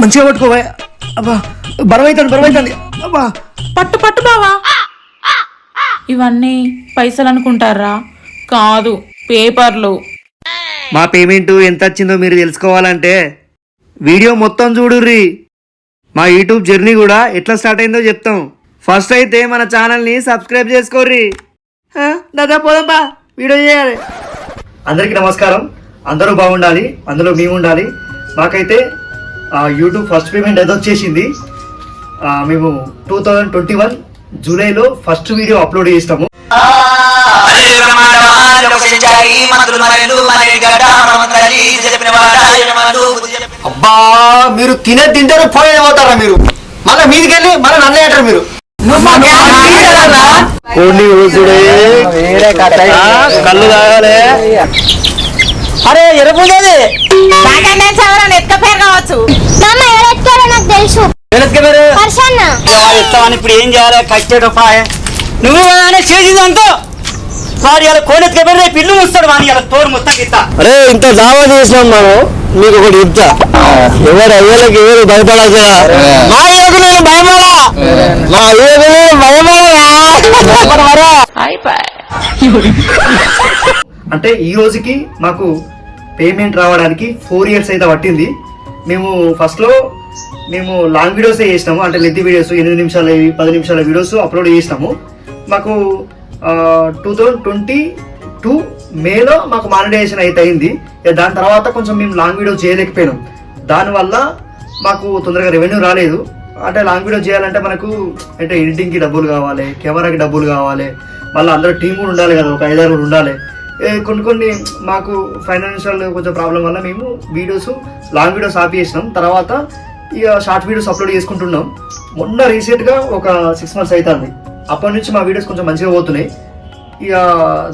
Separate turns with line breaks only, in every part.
మంచిగా పట్టుకోవా అబ్బా బరువైతుంది బరువైతుంది. అబ్బా.
పట్టు పట్టు బావా. ఇవన్నీ పైసలు అనుకుంటారా? కాదు పేపర్లు.
మా పేమెంట్ ఎంత వచ్చిందో మీరు తెలుసుకోవాలంటే వీడియో మొత్తం చూడుర్రి. మా యూట్యూబ్ జర్నీ కూడా ఎట్లా స్టార్ట్ అయిందో చెప్తాం. ఫస్ట్ అయితే మన ఛానల్ని సబ్స్క్రైబ్ చేసుకోర్రి. దాదా పోదాంపా వీడియో చేయాలి. అందరికీ నమస్కారం. అందరూ బాగుండాలి. అందులో మేము ఉండాలి మాకైతే యూట్యూబ్ ఫస్ట్ పేమెంట్ అయితే వచ్చేసింది. మేము టూ థౌజండ్ ట్వంటీ వన్ జూలైలో ఫస్ట్ వీడియో అప్లోడ్ చేస్తాము
అబ్బా మీరు తినే తింటారు పోయే పోతారా మీరు? మళ్ళీ మీదికి వెళ్ళి మళ్ళీ నన్నే అంటారు మీరు. కొన్ని కళ్ళు తాగాలి. అరే ఎరపుండేది
నాకు తెలుసు.
ఇస్తామని ఇప్పుడు ఏం చేయాలి? కట్టేట పాయ నువ్వు ఏమైనా చేసింది అంతా వాడు ఇలా కోనెత్తుక పెడితే పిల్లు ముస్తాడు వాని ఇలా తోడు మొత్తం గిత్త.
అరే ఇంత దావా చేసినాం మనం. మీకు ఒకటి ఇద్దా ఎవరు అయ్యలకి ఎవరు భయపడక మా అయ్యకు మా భయపడరా
అంటే ఈ రోజుకి మాకు పేమెంట్ రావడానికి ఫోర్ ఇయర్స్ అయితే పట్టింది. మేము ఫస్ట్లో మేము లాంగ్ వీడియోసే చేసినాము. అంటే లెంత్ వీడియోస్ ఎనిమిది నిమిషాల పది నిమిషాల వీడియోస్ అప్లోడ్ చేసినాము. మాకు టూ థౌజండ్ ట్వంటీ టూ మేలో మాకు మానిటైజేషన్ అయితే అయింది. దాని తర్వాత కొంచెం మేము లాంగ్ వీడియో చేయలేకపోయినాం. దానివల్ల మాకు తొందరగా రెవెన్యూ రాలేదు. అంటే లాంగ్ వీడియో చేయాలంటే మనకు అంటే ఎడిటింగ్కి డబ్బులు కావాలి కెమెరాకి డబ్బులు కావాలి. మళ్ళీ అందరూ టీం కూడా ఉండాలి కదా ఒక ఐదారు ఉండాలి. కొన్ని కొన్ని మాకు ఫైనాన్షియల్ కొంచెం ప్రాబ్లం వల్ల మేము వీడియోస్ లాంగ్ వీడియోస్ ఆపి చేసినాం. తర్వాత ఇక షార్ట్ వీడియోస్ అప్లోడ్ చేసుకుంటున్నాం. మొన్న రీసెంట్గా ఒక సిక్స్ మంత్స్ అవుతుంది అప్పటి నుంచి మా వీడియోస్ కొంచెం మంచిగా పోతున్నాయి. ఇక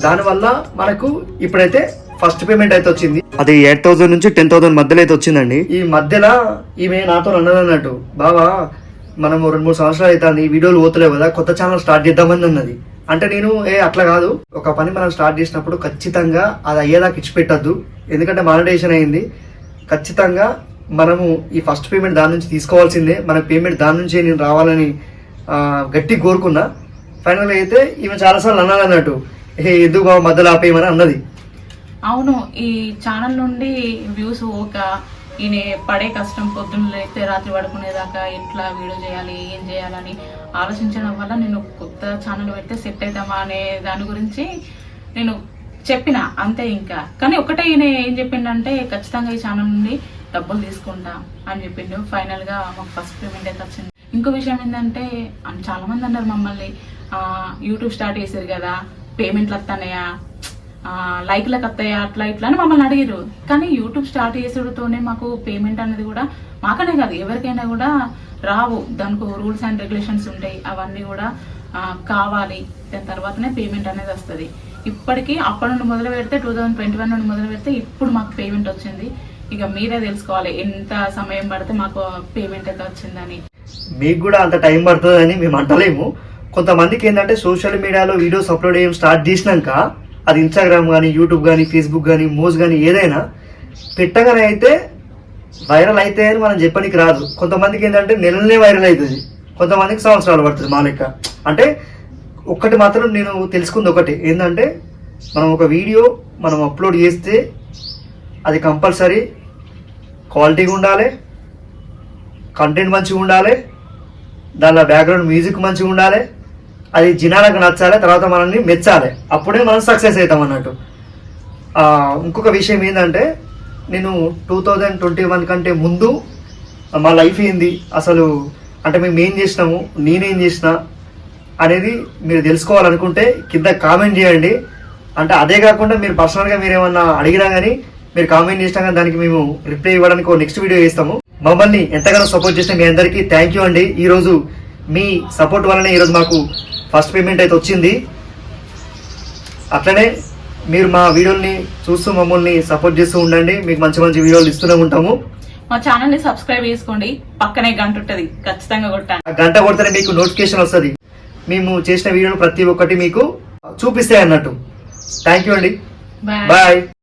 దానివల్ల మనకు ఇప్పుడైతే ఫస్ట్ పేమెంట్ అయితే వచ్చింది. అది ఎయిట్ థౌసండ్ నుంచి టెన్ థౌసండ్ మధ్యలో అయితే వచ్చిందండి. ఈ మధ్యలో ఈమె నాతో అన్నది అన్నట్టు బావా మనం రెండు మూడు సంవత్సరాలు అవుతుంది ఈ వీడియోలు పోతలేవు కదా కొత్త ఛానల్ స్టార్ట్ చేద్దామని అన్నది. అంటే నేను ఏ అట్లా కాదు. ఒక పని మనం స్టార్ట్ చేసినప్పుడు ఖచ్చితంగా అది అయ్యేదాకా ఇచ్చిపెట్టద్దు. ఎందుకంటే మానిటైజేషన్ అయింది. ఖచ్చితంగా మనము ఈ ఫస్ట్ పేమెంట్ దాని నుంచి తీసుకోవాల్సిందే. మన పేమెంట్ దాని నుంచే నేను రావాలని గట్టి కోరుకున్నా. ఫైనల్ అయితే ఈమె చాలాసార్లు అన్నది అన్నట్టు. ఏ ఎందుకు బాబు మధ్యలో ఆపేయమని అన్నది.
అవును ఈ ఛానల్ నుండి వ్యూస్ ఒక ఈయన పడే కష్టం పొద్దున్న లేస్తే రాత్రి పడుకునేదాకా ఎట్లా వీడియో చేయాలి ఏం చేయాలని ఆలోచించడం వల్ల నేను కొత్త ఛానల్ పెడితే సెట్ అవుతామా అనే దాని గురించి నేను చెప్పిన అంతే ఇంకా. కానీ ఒకటే ఈయన ఏం చెప్పిండంటే ఖచ్చితంగా ఈ ఛానల్ నుండి డబ్బులు తీసుకుంటా అని చెప్పిండు. ఫైనల్గా మాకు ఫస్ట్ పేమెంట్ అయితే వచ్చింది. ఇంకో విషయం ఏంటంటే చాలామంది చాలా మంది అన్నారు మమ్మల్ని యూట్యూబ్ స్టార్ట్ చేశారు కదా పేమెంట్లు వస్తానయా లైక్లకు వస్తాయా అట్లా ఇట్లా అని మమ్మల్ని అడిగారు కానీ యూట్యూబ్ స్టార్ట్ చేసేటతోనే మాకు పేమెంట్ అనేది కూడా మాకనే కాదు ఎవరికైనా కూడా రావు. దానికి రూల్స్ అండ్ రెగ్యులేషన్స్ ఉంటాయి అవన్నీ కూడా కావాలి. దాని తర్వాతనే పేమెంట్ అనేది వస్తుంది. ఇప్పటికీ అప్పటి నుండి మొదలు పెడితే టూ థౌజండ్ ట్వంటీ వన్ నుండి మొదలు పెడితే ఇప్పుడు మాకు పేమెంట్ వచ్చింది. ఇక మీరే తెలుసుకోవాలి ఎంత సమయం పడితే మాకు పేమెంట్ అయితే వచ్చిందని.
మీకు కూడా అంత టైం పడుతుందని మేము అంటలేము. కొంతమందికి ఏంటంటే సోషల్ మీడియాలో వీడియోస్ అప్లోడ్ చేయడం స్టార్ట్ చేసినాక అది ఇన్స్టాగ్రామ్ కానీ యూట్యూబ్ కానీ ఫేస్బుక్ కానీ మోజ్ కానీ ఏదైనా పెట్టగానే అయితే వైరల్ అయితే అని మనం చెప్పడానికి రాదు. కొంతమందికి ఏంటంటే నెలనే వైరల్ అవుతుంది కొంతమందికి సంవత్సరాలు పడుతుంది మా లెక్క. అంటే ఒక్కటి మాత్రం నేను తెలుసుకుంది ఒకటి. ఏంటంటే మనం ఒక వీడియో మనం అప్లోడ్ చేస్తే అది కంపల్సరీ క్వాలిటీగా ఉండాలి కంటెంట్ మంచిగా ఉండాలి దానిలో బ్యాక్గ్రౌండ్ మ్యూజిక్ మంచిగా ఉండాలి అది జనాలకు నచ్చాలి తర్వాత మనల్ని మెచ్చాలి. అప్పుడే మనం సక్సెస్ అవుతాం అన్నట్టు. ఇంకొక విషయం ఏంటంటే నేను టూ థౌజండ్ ట్వంటీ వన్ కంటే ముందు మా లైఫ్ ఏంది అసలు అంటే మేము ఏం చేసినాము నేనేం చేసిన అనేది మీరు తెలుసుకోవాలనుకుంటే కింద కామెంట్ చేయండి. అంటే అదే కాకుండా మీరు పర్సనల్గా మీరు ఏమన్నా అడిగినా కానీ మీరు కామెంట్ చేసినా కానీ దానికి మేము రిప్లై ఇవ్వడానికి ఒక నెక్స్ట్ వీడియో చేస్తాము. మమ్మల్ని ఎంతగానో సపోర్ట్ చేసిన మీ అందరికీ థ్యాంక్ యూ అండి. ఈరోజు మీ సపోర్ట్ వల్లనే ఈరోజు మాకు ఫస్ట్ పేమెంట్ అయితే వచ్చింది. అట్లనే మీరు మా వీడియోని చూస్తూ మమ్మల్ని సపోర్ట్ చేస్తూ ఉండండి. మీకు మంచి మంచి వీడియోలు ఇస్తూనే ఉంటాము.
మా ఛానల్ని సబ్స్క్రైబ్ చేసుకోండి. పక్కనే గంట ఉంటది. ఖచ్చితంగా కొట్టండి
ఆ గంట కొడితేనే మీకు నోటిఫికేషన్ వస్తుంది. మేము చేసిన వీడియోలు ప్రతి ఒక్కటి మీకు చూపిస్తాయి అన్నట్టు. థ్యాంక్ యూ అండి. బాయ్